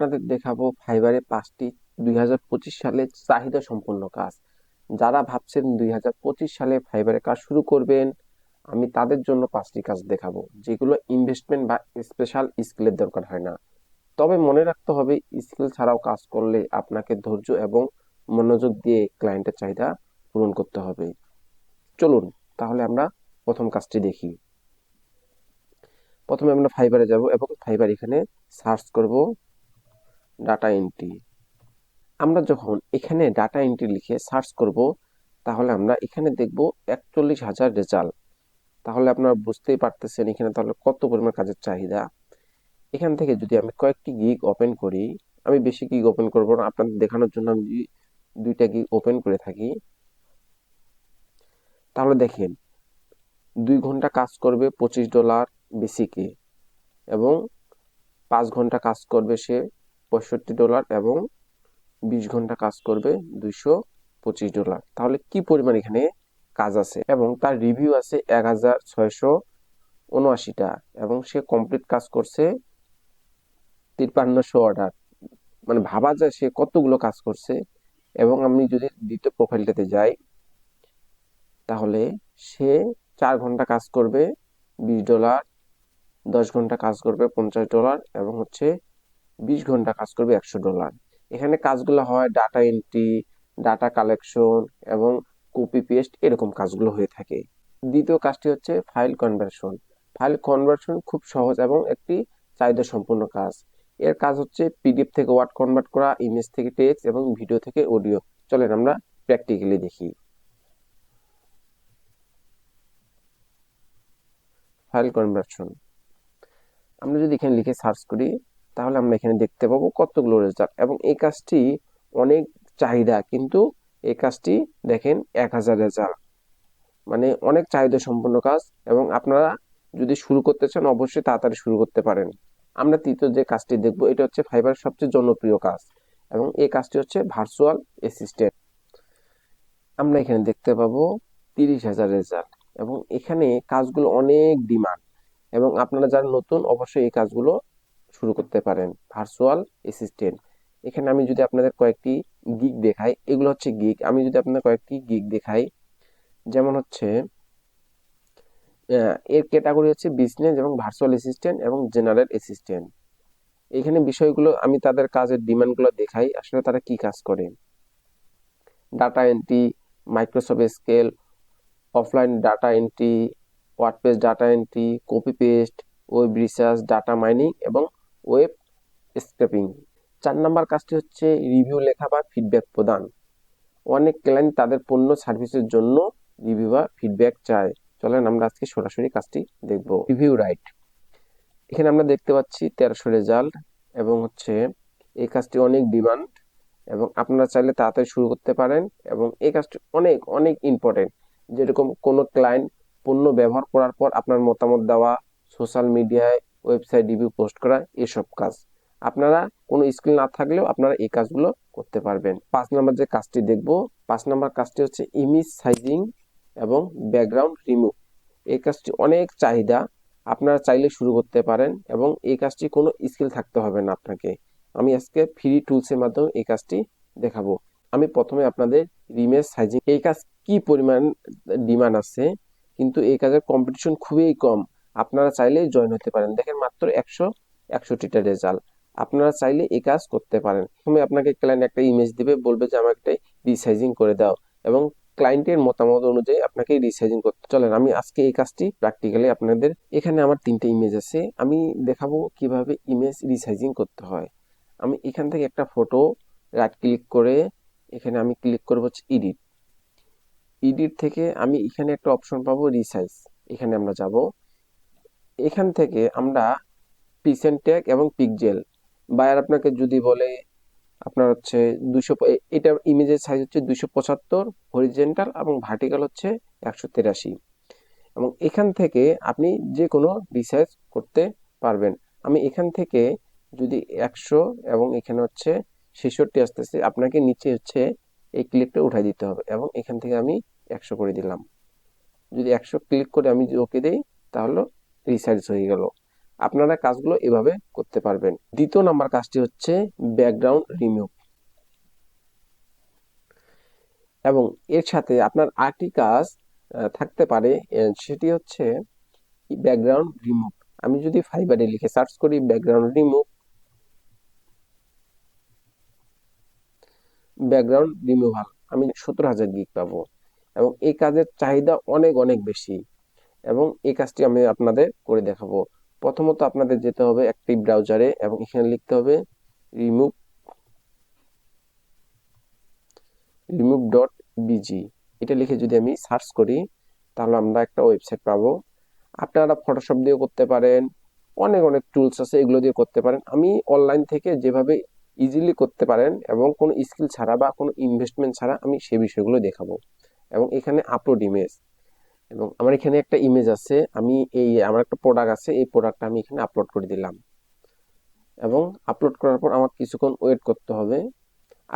আপনাদের দেখাবো ফাইবারে পাঁচটি দুই সালে চাহিদা সম্পন্ন কাজ। যারা ভাবছেন দুই সালে ফাইবারে কাজ শুরু করবেন, আমি তাদের জন্য পাঁচটি কাজ দেখাবো, যেগুলো ইনভেস্টমেন্ট বা স্পেশাল স্কিলের দরকার হয় না। তবে মনে রাখতে হবে স্কিল ছাড়াও কাজ করলে আপনাকে ধৈর্য এবং মনোযোগ দিয়ে ক্লায়েন্টের চাহিদা পূরণ করতে হবে। চলুন, তাহলে আমরা প্রথম কাজটি দেখি। প্রথমে আমরা ফাইবারে যাব এবং ফাইবার এখানে সার্চ করব। ডাটা এন্ট্রি আমরা যখন এখানে ডাটা এন্ট্রি লিখে সার্চ করব, তাহলে আমরা এখানে দেখব একচল্লিশ হাজার রেজাল্ট তাহলে আপনারা বুঝতেই পারতেছেন এখানে তাহলে কত পরিমাণ কাজের চাহিদা। এখান থেকে যদি আমি কয়েকটি গিগ ওপেন করি, আমি বেশি গিগ ওপেন করব না, আপনাদের দেখানোর জন্য আমি দুইটা গিগ ওপেন করে থাকি। তাহলে দেখেন, দুই ঘণ্টা কাজ করবে পঁচিশ ডলার বেসিকে এবং পাঁচ ঘণ্টা কাজ করবে সে পঁয়ষট্টি ডলার এবং বিশ ঘণ্টা কাজ করবে দুইশো পঁচিশ ডলার। তাহলে কি পরিমাণ এখানে কাজ আছে? এবং তার রিভিউ আছে এক হাজার ছয়শো উনআশিটা এবং সে কমপ্লিট কাজ করছে তিপ্পান্নশো অর্ডার মানে ভাবা যায় সে কতগুলো কাজ করছে। এবং আমি যদি দ্বিতীয় প্রোফাইলটাতে যাই, তাহলে সে চার ঘণ্টা কাজ করবে বিশ ডলার, দশ ঘণ্টা কাজ করবে পঞ্চাশ ডলার এবং হচ্ছে বিশ ঘণ্টা কাজ করবে একশো ডলার। এখানে কাজগুলো হয় ডাটা এন্ট্রি ডাটা কালেকশন এবং কপি পেস্ট এরকম কাজগুলো হয়ে থাকে। দ্বিতীয় কাজটি হচ্ছে ফাইল কনভার্সন ফাইল কনভার্সন খুব সহজ এবং একটি চাহিদা সম্পূর্ণ কাজ। এর কাজ হচ্ছে পিডিএফ থেকে ওয়ার্ড কনভার্ট করা ইমেজ থেকে টেক্সট এবং ভিডিও থেকে অডিও চলেন আমরা প্র্যাকটিক্যালি দেখি। ফাইল কনভার্সন আমরা যদি এখানে লিখে সার্চ করি তাহলে আমরা এখানে দেখতে পাবো কতগুলো রেজাল্ট এবং এই কাজটি অনেক চাহিদা, কিন্তু এই কাজটি দেখেন এক হাজার রেজাল্ট মানে অনেক চাহিদা সম্পন্ন কাজ, এবং আপনারা যদি শুরু করতে চান, অবশ্যই তাড়াতাড়ি শুরু করতে পারেন। আমরা তৃতীয় যে কাজটি দেখব, এটা হচ্ছে ফাইবার সবচেয়ে জনপ্রিয় কাজ, এবং এই কাজটি হচ্ছে ভার্চুয়াল অ্যাসিস্ট্যান্ট আমরা এখানে দেখতে পাবো তিরিশ হাজার রেজাল্ট এবং এখানে কাজগুলো অনেক ডিমান্ড এবং আপনারা যারা নতুন, অবশ্যই এই কাজগুলো শুরু করতে পারেন ভার্চুয়াল অ্যাসিস্ট্যান্ট এখানে আমি যদি আপনাদের কয়েকটি গিগ দেখাই, এগুলো হচ্ছে গিগ আমি যদি আপনাদের কয়েকটি গিগ দেখাই, যেমন হচ্ছে এর ক্যাটাগরি হচ্ছে বিজনেস এবং ভার্চুয়াল অ্যাসিস্ট্যান্ট এবং জেনারেল অ্যাসিস্ট্যান্ট এখানে বিষয়গুলো আমি তাদের কাজের ডিমান্ডগুলো দেখাই, আসলে তারা কি কাজ করে। Data entry Microsoft scale offline data entry WordPress data entry copy paste web research data mining এবং ওয়েব স্ক্রেপিং চার নম্বর কাজটি হচ্ছে রিভিউ লেখা বা ফিডব্যাক প্রদান। অনেক ক্লায়েন্ট তাদের পণ্য সার্ভিসের জন্য রিভিউ বা ফিডব্যাক চায়। চলেন আমরা আজকে সরাসরি কাজটি দেখব। রিভিউ রাইট এখানে আমরা দেখতে পাচ্ছি তেরোশো রেজাল্ট এবং হচ্ছে এই কাজটি অনেক ডিমান্ড এবং আপনারা চাইলে তাড়াতাড়ি শুরু করতে পারেন এবং এই কাজটি অনেক অনেক ইম্পর্টেন্ট যেরকম কোনো ক্লায়েন্ট পণ্য ব্যবহার করার পর আপনার মতামত দেওয়া সোশ্যাল মিডিয়ায় ওয়েবসাইট রিভিউ পোস্ট করা এসব কাজ। আপনারা কোনো স্কিল না থাকলেও আপনারা এই কাজগুলো করতে পারবেন। পাঁচ নম্বর যে কাজটি দেখব, পাঁচ নম্বর কাজটি হচ্ছে ইমেজ সাইজিং এবং ব্যাকগ্রাউন্ড রিমুভ এই কাজটি অনেক চাহিদা, আপনারা চাইলে শুরু করতে পারেন এবং এই কাজটি কোনো স্কিল থাকতে হবে না আপনাকে। আমি আজকে ফ্রি টুলসের মাধ্যমে এই কাজটি দেখাবো। আমি প্রথমে আপনাদের রিমেজ সাইজিং এই কাজ কি পরিমাণ ডিমান্ড আছে, কিন্তু এই কাজের কম্পিটিশন খুবই কম। আপনারা চাইলে জয়েন হতে পারেন। দেখেন মাত্র একশো একষট্টিটা রেজাল্ট আপনারা চাইলে এই কাজ করতে পারেন। প্রথমে আপনাকে ক্লায়েন্ট একটা ইমেজ দিবে, বলবে যে আমার একটা রিসাইজিং করে দাও এবং ক্লায়েন্টের মতামত অনুযায়ী আপনাকে রিসাইজিং করতে চলেন, আমি আজকে এই কাজটি প্র্যাকটিক্যালি আপনাদের এখানে আমার তিনটে ইমেজ আছে। আমি দেখাবো কীভাবে ইমেজ রিসাইজিং করতে হয়। আমি এখান থেকে একটা ফটো রাইট ক্লিক করে এখানে আমি ক্লিক করব হচ্ছে এডিট এডিট থেকে আমি এখানে একটা অপশন পাবো রিসাইজ এখানে আমরা যাব। এখান থেকে আমরা পিসেন্ট ট্যাগ এবং পিকজেল। বায়ার আপনাকে যদি বলে আপনার হচ্ছে দুশো এটা ইমেজের সাইজ হচ্ছে দুশো পঁচাত্তর হরিজেন্টাল এবং ভার্টিক্যাল হচ্ছে একশো তেরাশি। এবং এখান থেকে আপনি যে কোনো রিসার্চ করতে পারবেন। আমি এখান থেকে যদি একশো এবং এখানে হচ্ছে ছেষট্টি আসতেছে, আপনাকে নিচে হচ্ছে এই ক্লিকটা উঠাই দিতে হবে এবং এখান থেকে আমি একশো করে দিলাম। যদি একশো ক্লিক করে আমি ওকে দিই, তাহলে রিসার্চ হয়ে গেল। আপনারা কাজগুলো এভাবে করতে পারবেন। দ্বিতীয় নাম্বার কাজটি হচ্ছে ব্যাকগ্রাউন্ড রিমুভ এবং এর সাথে আপনার আরেকটি কাজ থাকতে পারে সেটি হচ্ছে ব্যাকগ্রাউন্ড রিমুভ আমি যদি ফাইবারে লিখে সার্চ করি ব্যাকগ্রাউন্ড রিমুভ ব্যাকগ্রাউন্ড রিমুভাল আমি সত্তর হাজার গিগ পাবো। এবং এই কাজের চাহিদা অনেক অনেক বেশি। এবং এই কাজটি আমি আপনাদের করে দেখাবো। প্রথমত আপনাদের যেতে হবে একটি ব্রাউজারে এবং এখানে লিখতে হবে রিমুভ রিমুভ ডট বিজি এটা লিখে যদি আমি সার্চ করি, তাহলে আমরা একটা ওয়েবসাইট পাবো। আপনারা ফটোশপ দিয়ে করতে পারেন, অনেক অনেক টুলস আছে, এগুলো দিয়ে করতে পারেন। আমি অনলাইন থেকে যেভাবে ইজিলি করতে পারেন এবং কোনো স্কিল ছাড়া বা কোনো ইনভেস্টমেন্ট ছাড়া আমি সে বিষয়গুলো দেখাবো। এবং এখানে আপলোড ইমেজ এবং আমার এখানে একটা ইমেজ আছে, আমি এই, আমার একটা প্রোডাক্ট আছে, এই প্রোডাক্টটা আমি এখানে আপলোড করে দিলাম। এবং আপলোড করার পর আমার কিছুক্ষণ ওয়েট করতে হবে।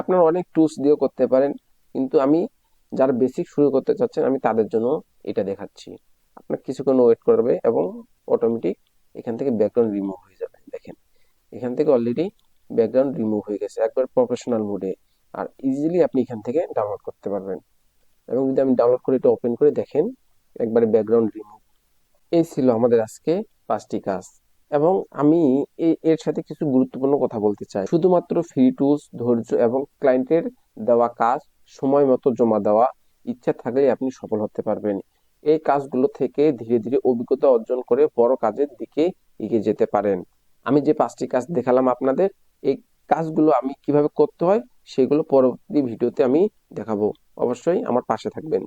আপনারা অনেক টুলস দিয়েও করতে পারেন, কিন্তু আমি যারা বেসিক শুরু করতে চাচ্ছেন, আমি তাদের জন্য এটা দেখাচ্ছি। আপনার কিছুক্ষণ ওয়েট করবে এবং অটোমেটিক এখান থেকে ব্যাকগ্রাউন্ড রিমুভ হয়ে যাবে, দেখেন। এখান থেকে অলরেডি ব্যাকগ্রাউন্ড রিমুভ হয়ে গেছে, একবার প্রফেশনাল মোডে আর ইজিলি আপনি এখান থেকে ডাউনলোড করতে পারবেন। এবং যদি আমি ডাউনলোড করে এটা ওপেন করে দেখেন একবারে ব্যাকগ্রাউন্ড রিমুভ এই ছিল আমাদের আজকে পাঁচটি কাজ। এবং আমি এর সাথে কিছু গুরুত্বপূর্ণ কথা বলতে চাই। শুধুমাত্র ফ্রি টুলস ধৈর্য এবং ক্লায়েন্টের দেওয়া কাজ, সময় মতো জমা দেওয়া, ইচ্ছা থাকলে আপনি সফল হতে পারবেন। এই কাজগুলো থেকে ধীরে ধীরে অভিজ্ঞতা অর্জন করে বড় কাজের দিকে এগিয়ে যেতে পারেন। আমি যে পাঁচটি কাজ দেখালাম আপনাদের, এই কাজগুলো আমি কীভাবে করতে হয়, সেগুলো পরবর্তী ভিডিওতে আমি দেখাবো। অবশ্যই আমার পাশে থাকবেন।